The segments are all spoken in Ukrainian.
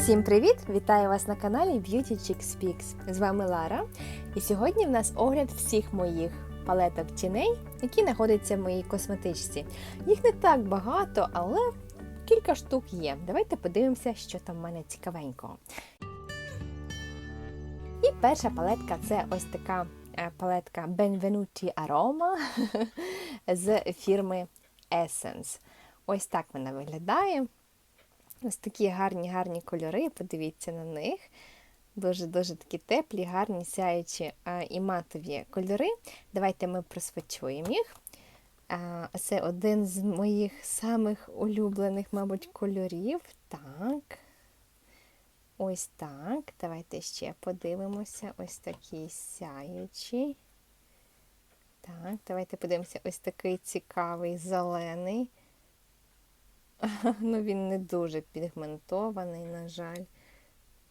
Всім привіт! Вітаю вас на каналі Beauty Chick Speaks. З вами Лара. І сьогодні в нас огляд всіх моїх палеток тіней, які знаходяться в моїй косметичці. Їх не так багато, але кілька штук є. Давайте подивимося, що там в мене цікавенького. І перша палетка це ось така е, палетка Benvenuti Aroma з фірми Essence. Ось так вона виглядає. Ось такі гарні гарні кольори, подивіться на них. Дуже-дуже такі теплі, гарні, сяючі і матові кольори. Давайте ми просвечуємо їх. Це один з моїх самих улюблених, мабуть, кольорів. Так. Ось так. Давайте ще подивимося. Ось такі сяючі. Так, давайте подивимося, ось такий цікавий зелений. Ну, він не дуже пігментований, на жаль.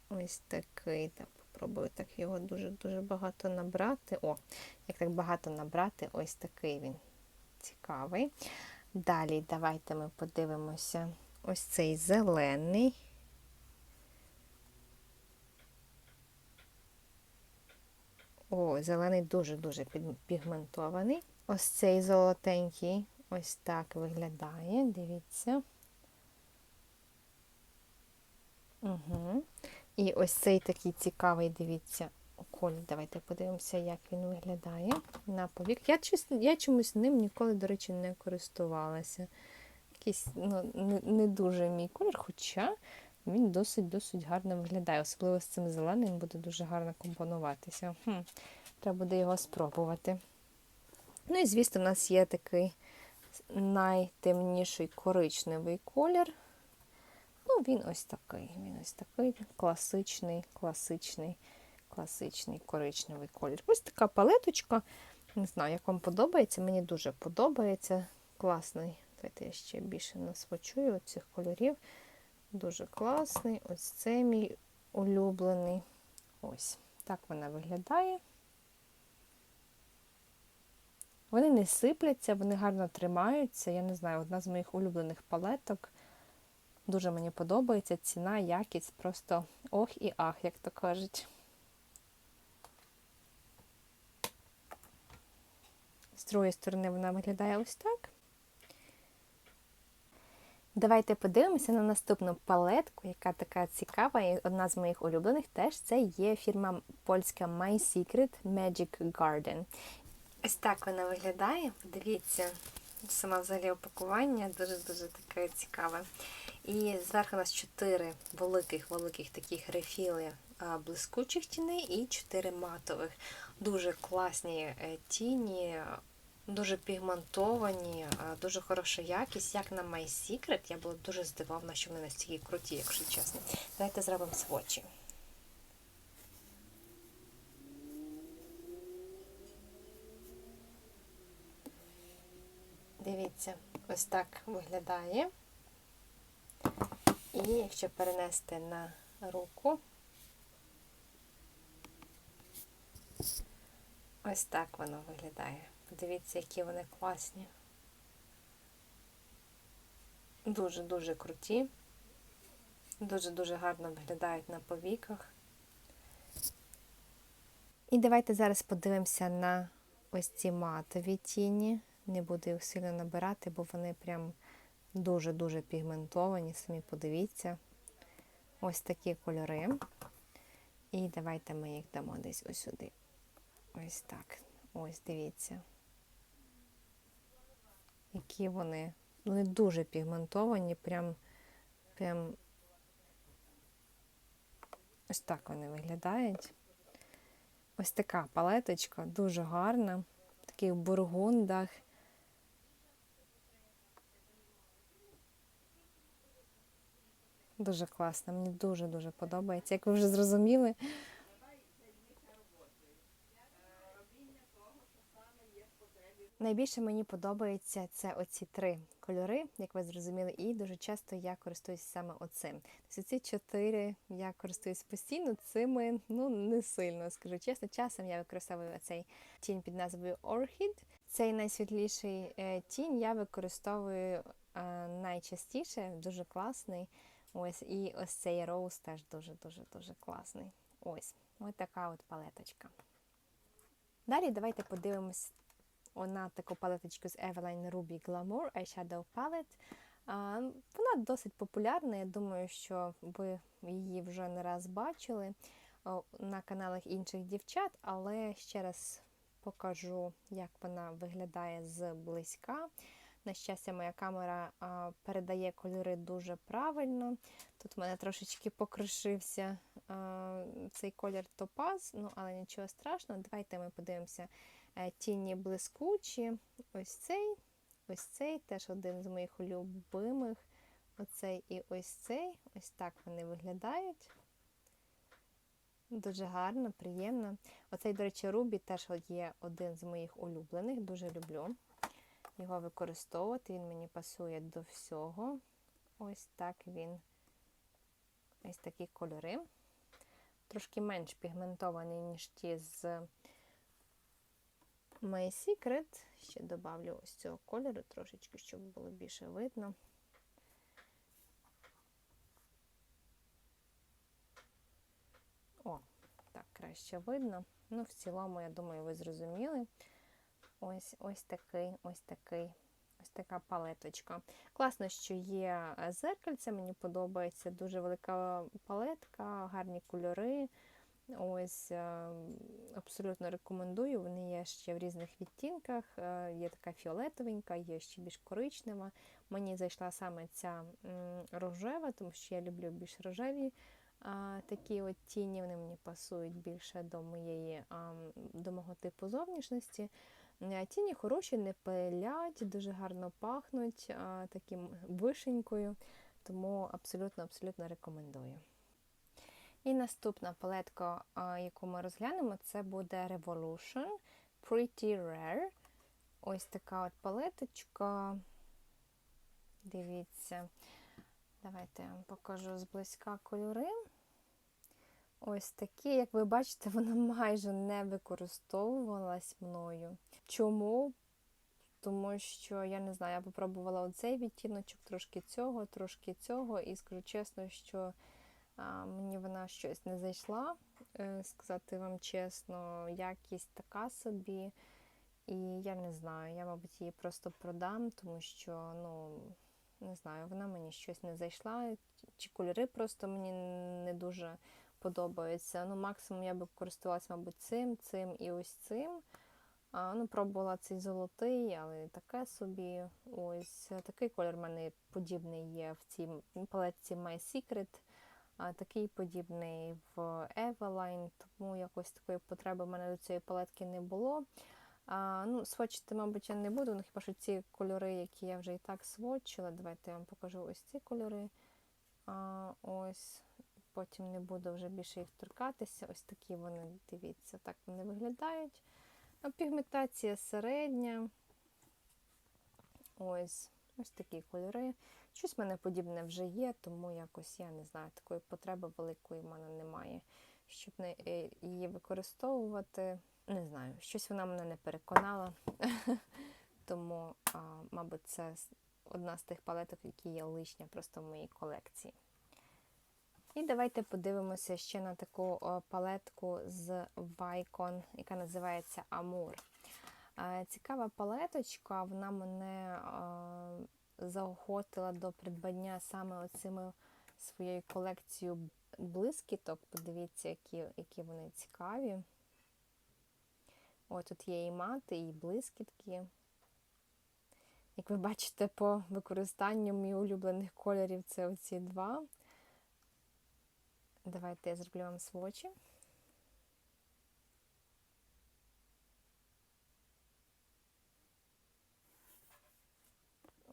Ось такий. Так, Попробую так його дуже-дуже багато набрати. О, як так багато набрати, ось такий він цікавий. Далі давайте ми подивимося ось цей зелений. О, зелений дуже-дуже пігментований. Ось цей золотенький ось так виглядає, дивіться. Угу. І ось цей такий цікавий, дивіться, колір. Давайте подивимося, як він виглядає на повік. Я я чомусь ним ніколи, до речі, не користувалася. Якийсь ну, не, не дуже мій колір, хоча він досить-досить гарно виглядає. Особливо з цим зеленим буде дуже гарно компонуватися. Хм. Треба буде його спробувати. Ну і, звісно, у нас є такий найтемніший коричневий колір. Ну, він ось такий. Він ось такий класичний, класичний, класичний коричневий колір. Ось така палеточка. Не знаю, як вам подобається. Мені дуже подобається. Класний. Давайте я ще більше насвочую цих кольорів. Дуже класний. Ось це мій улюблений. Ось так вона виглядає. Вони не сипляться, вони гарно тримаються. Я не знаю, одна з моїх улюблених палеток. Дуже мені подобається ціна, якість, просто ох і ах, як то кажуть. З другої сторони вона виглядає ось так. Давайте подивимося на наступну палетку, яка така цікава, і одна з моїх улюблених теж це є фірма польська My Secret Magic Garden. Ось так вона виглядає. Подивіться, саме взагалі опакування дуже-дуже таке цікаве. І зверху у нас 4 великих-великих таких рефіли блискучих тіней і 4 матових. Дуже класні е, тіні, дуже пігментовані, дуже хороша якість. Як на My Secret, я була дуже здивована, що вони настільки круті, якщо чесно. Давайте зробимо свочі. Дивіться, ось так виглядає. І якщо перенести на руку, ось так воно виглядає. Подивіться, які вони класні. Дуже-дуже круті. Дуже-дуже гарно виглядають на повіках. І давайте зараз подивимося на ось ці матові тіні. Не буду їх сильно набирати, бо вони прям дуже-дуже пігментовані, самі подивіться. Ось такі кольори. І давайте ми їх дамо десь ось сюди. Ось так. Ось дивіться. Які вони. Вони дуже пігментовані, прям, прям ось так вони виглядають. Ось така палеточка, дуже гарна, в таких бургундах. Дуже класно, мені дуже-дуже подобається. Як ви вже зрозуміли. Найбільше мені подобається це оці три кольори, як ви зрозуміли, і дуже часто я користуюся саме оцим. Тобто ці чотири я користуюсь постійно, цими ну не сильно, скажу чесно. Часом я використовую цей тінь під назвою Orchid. Цей найсвітліший е, тінь я використовую е, найчастіше, дуже класний. Ось, і ось цей роуз теж дуже-дуже-дуже класний. Ось, ось така от палеточка. Далі давайте подивимось на таку палеточку з Eveline Ruby Glamour Eyeshadow Palette. Вона досить популярна, я думаю, що ви її вже не раз бачили на каналах інших дівчат, але ще раз покажу, як вона виглядає зблизька. На щастя, моя камера а, передає кольори дуже правильно. Тут в мене трошечки покришився а, цей колір топаз, ну але нічого страшного. Давайте ми подивимося е, тіні блискучі. Ось цей, ось цей теж один з моїх улюбимих. Оцей і ось цей. Ось так вони виглядають. Дуже гарно, приємно. Оцей, до речі, Рубі теж є один з моїх улюблених, дуже люблю його використовувати. Він мені пасує до всього. Ось так він, ось такі кольори. Трошки менш пігментований, ніж ті з My Secret. Ще додавлю ось цього кольору трошечки, щоб було більше видно. О, так, краще видно. Ну, в цілому, я думаю, ви зрозуміли. Ось ось такий, ось такий, ось така палеточка. Класно, що є зеркальце, мені подобається. Дуже велика палетка, гарні кольори. Ось е, абсолютно рекомендую. Вони є ще в різних відтінках. Е, є така фіолетовенька, є ще більш коричнева. Мені зайшла саме ця рожева, тому що я люблю більш рожеві такі от тіні. Вони мені пасують більше до моєї до мого типу зовнішності. Е, тіні хороші, не пилять, дуже гарно пахнуть таким вишенькою, тому абсолютно-абсолютно рекомендую. І наступна палетка, яку ми розглянемо, це буде Revolution Pretty Rare. Ось така от палеточка. Дивіться, давайте я вам покажу зблизька кольори. Ось такі, як ви бачите, вона майже не використовувалась мною. Чому? Тому що, я не знаю, я попробувала оцей відтіночок, трошки цього, трошки цього, і скажу чесно, що а, мені вона щось не зайшла. Е, сказати вам чесно, якість така собі. І я не знаю, я, мабуть, її просто продам, тому що, ну, не знаю, вона мені щось не зайшла. Чи кольори просто мені не дуже подобається. Ну, Максимум я би користувалася, мабуть, цим, цим і ось цим. А, ну, Пробувала цей золотий, але таке собі. Ось Такий колір в мене подібний є в цій палетці My Secret. А, Такий подібний в Eveline, тому якось такої потреби в мене до цієї палетки не було. А, ну, Свочити, мабуть, я не буду, ну хіба що ці кольори, які я вже і так свочила. Давайте я вам покажу ось ці кольори. А, Ось потім не буду вже більше їх торкатися. Ось такі вони, дивіться, так вони виглядають. Пігментація середня. Ось ось такі кольори. Щось в мене подібне вже є, тому якось я не знаю, такої потреби великої в мене немає, щоб не, е, її використовувати. Не знаю, щось вона мене не переконала. Тому, а, мабуть, це одна з тих палеток, які є лишня просто в моїй колекції. І давайте подивимося ще на таку палетку з Vicon, яка називається Амур. Цікава палеточка, вона мене заохотила до придбання саме оцими своєю колекцією блискіток. Подивіться, які які вони цікаві. О, тут є і мати, і блискітки. Як ви бачите, по використанню мій улюблених кольорів це оці два. Давайте я зроблю вам свочі.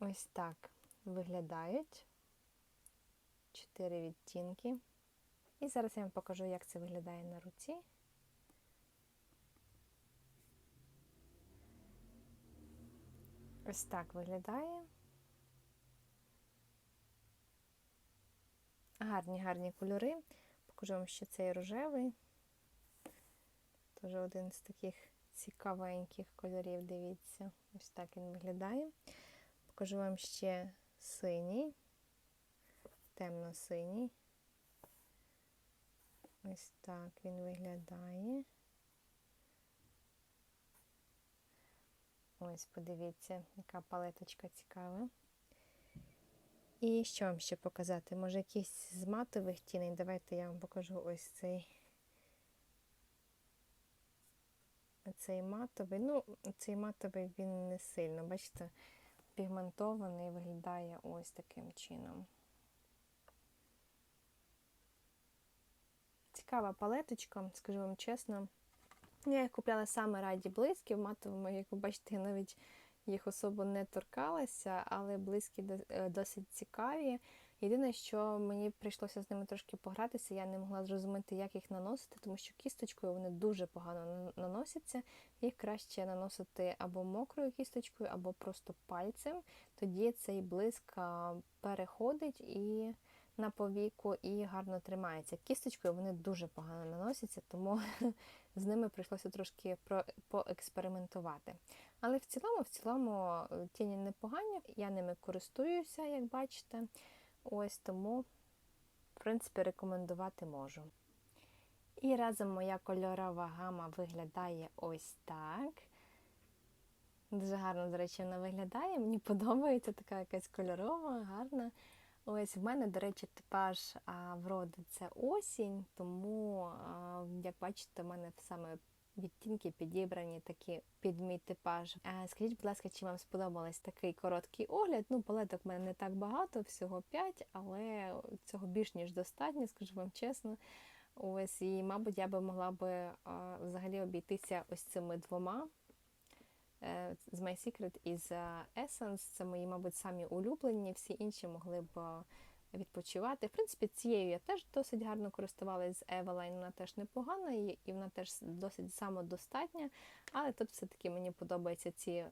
Ось так виглядають чотири відтінки. І зараз я вам покажу, як це виглядає на руці. Ось так виглядає. Гарні, гарні кольори. Покажу вам ще цей рожевий. Теж один з таких цікавеньких кольорів, дивіться, ось так він виглядає. Покажу вам ще синій. темно-синій. Ось так він виглядає. Ось, подивіться, яка палеточка цікава. І що вам ще показати? Може, якийсь з матових тіней? Давайте я вам покажу ось цей. Цей матовий. Ну, цей матовий він не сильно, бачите, пігментований виглядає ось таким чином. Цікава палеточка, скажу вам чесно. Я їх купляла саме раді близькі в матовому, як ви бачите, навіть їх особо не торкалася, але близькі досить цікаві. Єдине, що мені прийшлося з ними трошки погратися, я не могла зрозуміти, як їх наносити, тому що кісточкою вони дуже погано наносяться. Їх краще наносити або мокрою кісточкою, або просто пальцем. Тоді цей блиск переходить і на повіку і гарно тримається. Кісточкою вони дуже погано наносяться, тому з ними прийшлося трошки поекспериментувати. Але в цілому, в цілому е, тіні непогані, я ними користуюся, як бачите. Ось тому, в принципі, рекомендувати можу. І разом моя кольорова гама виглядає ось так. Дуже гарно, до речі, вона виглядає. Мені подобається така якась кольорова, гарна. Ось в мене, до речі, типаж вроди це осінь, тому, як бачите, в мене саме відтінки підібрані такі під мій типаж. Скажіть, будь ласка, чи вам сподобалось такий короткий огляд? Ну, палеток в мене не так багато, всього 5, але цього більш ніж достатньо, скажу вам чесно. Ось, і, мабуть, я би могла би взагалі обійтися ось цими двома з My Secret і з е, Essence. Це мої, мабуть, самі улюблені. Всі інші могли б е, відпочивати. В принципі, цією я теж досить гарно користувалася з Eveline, вона теж непогана і вона теж досить самодостатня. Але тут все-таки мені подобаються ці е,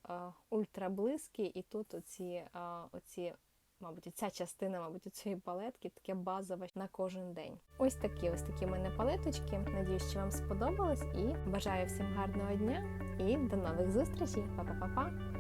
ультраблиски, і тут оці, е, оці Мабуть, ця частина, мабуть, цієї палетки таке базове на кожен день. Ось такі ось такі в мене палеточки. Надіюсь, що вам сподобалось і бажаю всім гарного дня і до нових зустрічей. Па-па-па-па!